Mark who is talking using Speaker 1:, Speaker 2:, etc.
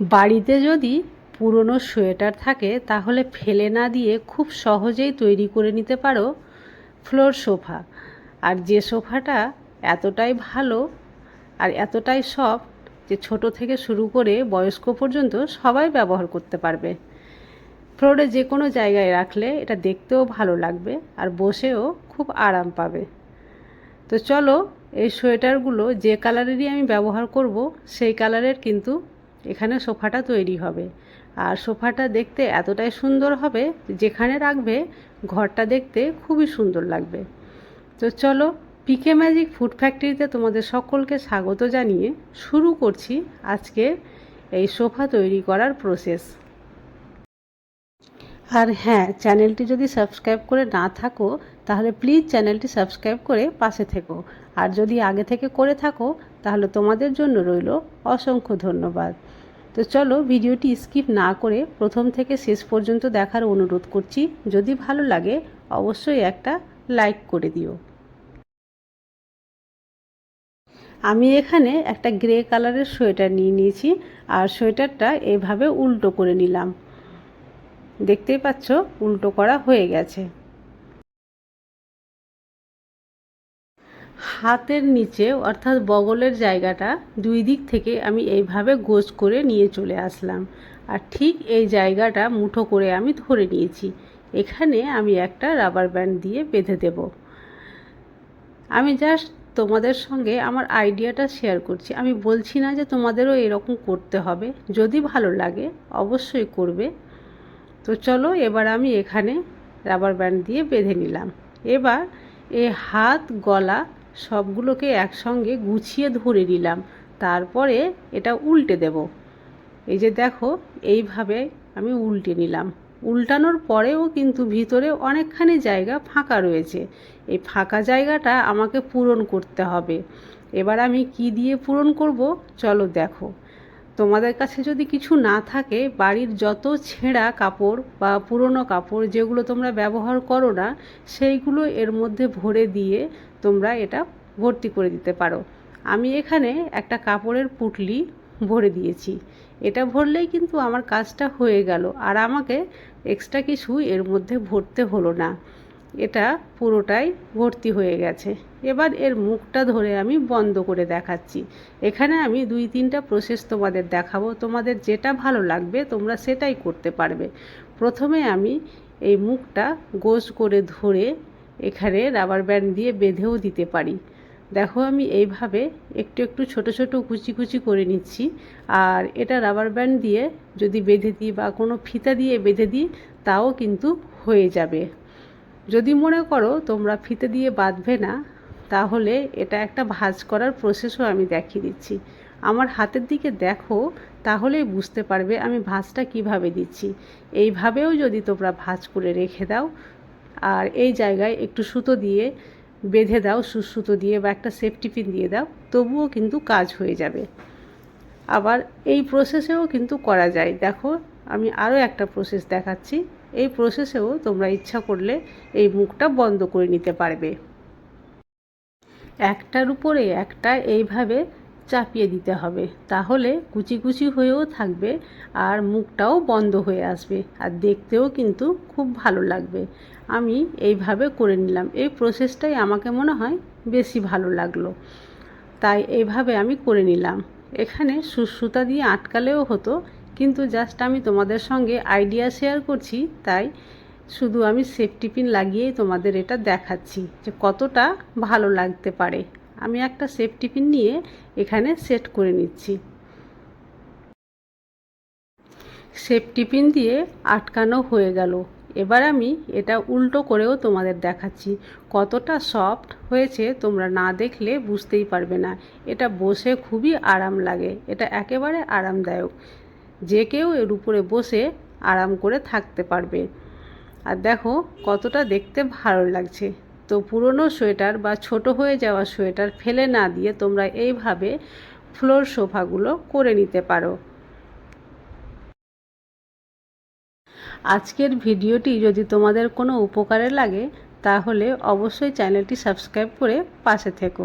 Speaker 1: বাড়িতে যদি পুরনো সোয়েটার থাকে, তাহলে ফেলে না দিয়ে খুব সহজেই তৈরি করে নিতে পারো ফ্লোর সোফা। আর যে সোফাটা এতটাই ভালো আর এতটাই সফট যে ছোট থেকে শুরু করে বয়স্ক পর্যন্ত সবাই ব্যবহার করতে পারবে। ফ্লোরে যে কোনো জায়গায় রাখলে এটা দেখতেও ভালো লাগবে আর বসেও খুব আরাম পাবে। তো চলো এই সোয়েটারগুলো যে কালারেরই আমি ব্যবহার করব, সেই কালারের কিন্তু এখানে সোফাটা তৈরি হবে। আর সোফাটা দেখতে এতটাই সুন্দর হবে যেখানে রাখবে, ঘরটা দেখতে খুবই সুন্দর লাগবে। তো চলো পিকে ম্যাজিক ফুড ফ্যাক্টরিতে তোমাদের সকলকে স্বাগত জানিয়ে শুরু করছি আজকে এই সোফা তৈরি করার প্রসেস আর হ্যাঁ চ্যানেলটি যদি সাবস্ক্রাইব করে না থাকো তাহলে প্লিজ চ্যানেলটি সাবস্ক্রাইব করে পাশে থেকো। আর যদি আগে থেকে করে থাকো, তাহলে তোমাদের জন্য রইল অসংখ্য ধন্যবাদ। তো চলো ভিডিওটি স্কিপ না করে প্রথম থেকে শেষ পর্যন্ত দেখার অনুরোধ করছি। যদি ভালো লাগে, অবশ্যই একটা লাইক করে দিও। আমি এখানে একটা গ্রে কালারের সোয়েটার নিয়ে নিয়েছি, আর সোয়েটারটা এভাবে উল্টো করে নিলাম। দেখতেই পাচ্ছ, উল্টো করা হয়ে গেছে। হাতের নিচে অর্থাৎ বগলের জায়গাটা দুই দিক থেকে আমি এইভাবে গোজ করে নিয়ে চলে আসলাম। আর ঠিক এই জায়গাটা মুঠো করে আমি ধরে নিয়েছি। এখানে আমি একটা রাবার ব্যান্ড দিয়ে বেঁধে দেব। আমি জাস্ট তোমাদের সঙ্গে আমার আইডিয়াটা শেয়ার করছি। আমি বলছি না যে তোমাদেরও এরকম করতে হবে। যদি ভালো লাগে, অবশ্যই করবে। তো চলো এবার আমি এখানে রাবার ব্যান্ড দিয়ে বেঁধে নিলাম। এবার এ হাত গলা সবগুলোকে একসঙ্গে গুছিয়ে ধরে নিলাম। তারপরে এটা উল্টে দেব। এই যে দেখো, এইভাবে আমি উল্টে নিলাম। উল্টানোর পরেও কিন্তু ভিতরে অনেকখানি জায়গা ফাঁকা রয়েছে। এই ফাঁকা জায়গাটা আমাকে পূরণ করতে হবে। এবার আমি কি দিয়ে পূরণ করব? চলো দেখো। তোমাদের কাছে যদি কিছু না থাকে, বাড়ির যত ছেঁড়া কাপড় বা পুরনো কাপড় যেগুলো তোমরা ব্যবহার করো না, সেইগুলো এর মধ্যে ভরে দিয়ে তোমরা এটা ভর্তি করে দিতে পারো। আমি এখানে একটা কাপড়ের পুটলি ভরে দিয়েছি। এটা ভরলেই কিন্তু আমার কাজটা হয়ে গেল, আর আমাকে এক্সট্রা কিছু এর মধ্যে ভরতে হলো না। এটা পুরোটাই ভর্তি হয়ে গেছে। এবার এর মুখটা ধরে আমি বন্ধ করে দেখাচ্ছি। এখানে আমি দুই তিনটা প্রসেস তোমাদের দেখাবো। তোমাদের যেটা ভালো লাগবে তোমরা সেটাই করতে পারবে। প্রথমে আমি এই মুখটা গোস করে ধরে এখানে রাবার ব্যান্ড দিয়ে বেঁধেও দিতে পারি। দেখো আমি এইভাবে একটু একটু ছোট ছোট কুচি কুচি করে নিচ্ছি। আর এটা রাবার ব্যান্ড দিয়ে যদি বেঁধে দিই বা কোনো ফিতা দিয়ে বেঁধে দিই, তাও কিন্তু হয়ে যাবে। যদি মনে করো তোমরা ফিতে দিয়ে বাঁধবে না, তাহলে এটা একটা ভাজ করার প্রসেসও আমি দেখিয়ে দিচ্ছি। আমার হাতের দিকে দেখো, তাহলেই বুঝতে পারবে আমি ভাঁজটা কীভাবে দিচ্ছি। এইভাবেও যদি তোমরা ভাজ করে রেখে দাও, আর এই জায়গায় একটু সুতো দিয়ে বেঁধে দাও সুসুতো দিয়ে বা একটা সেফটি পিন দিয়ে দাও, তবুও কিন্তু কাজ হয়ে যাবে। আবার এই প্রসেসেও কিন্তু করা যায়। দেখো, আমি আরও একটা প্রসেস দেখাচ্ছি। এই প্রসেসেও তোমরা ইচ্ছা করলে এই মুখটা বন্ধ করে নিতে পারবে। একটার উপরে একটা এইভাবে চাপিয়ে দিতে হবে, তাহলে কুচি কুচি হয়েও থাকবে আর মুখটাও বন্ধ হয়ে আসবে আর দেখতেও কিন্তু খুব ভালো লাগবে। আমি এইভাবে করে নিলাম। এই প্রসেসটাই আমাকে মনে হয় বেশি ভালো লাগল। তাই এইভাবে আমি করে নিলাম। এখানে সুসুতা দিয়ে আটকালেও হতো কিন্তু জাস্ট আমি তোমাদের সঙ্গে আইডিয়া শেয়ার করছি, তাই শুধু আমি সেফটি পিন লাগিয়েই তোমাদের এটা দেখাচ্ছি যে কতটা ভালো লাগতে পারে। আমি একটা সেফটি পিন নিয়ে এখানে সেট করে নিচ্ছি। সেফটি পিন দিয়ে আটকানো হয়ে গেল। এবার আমি এটা উল্টো করেও তোমাদের দেখাচ্ছি। কতটা সফট হয়েছে তোমরা না দেখলে বুঝতেই পারবে না। এটা বসে খুবই আরাম লাগে। এটা একেবারে আরামদায়ক। যে কেউ এর উপরে বসে আরাম করে থাকতে পারবে। আর দেখো, কতটা দেখতে ভালো লাগছে। তো পুরনো সোয়েটার বা ছোট হয়ে যাওয়া সোয়েটার ফেলে না দিয়ে তোমরা এইভাবে ফ্লোর সোফাগুলো করে নিতে পারো। আজকের ভিডিওটি যদি তোমাদের কোনো উপকারে লাগে, তাহলে অবশ্যই চ্যানেলটি সাবস্ক্রাইব করে পাশে থেকো।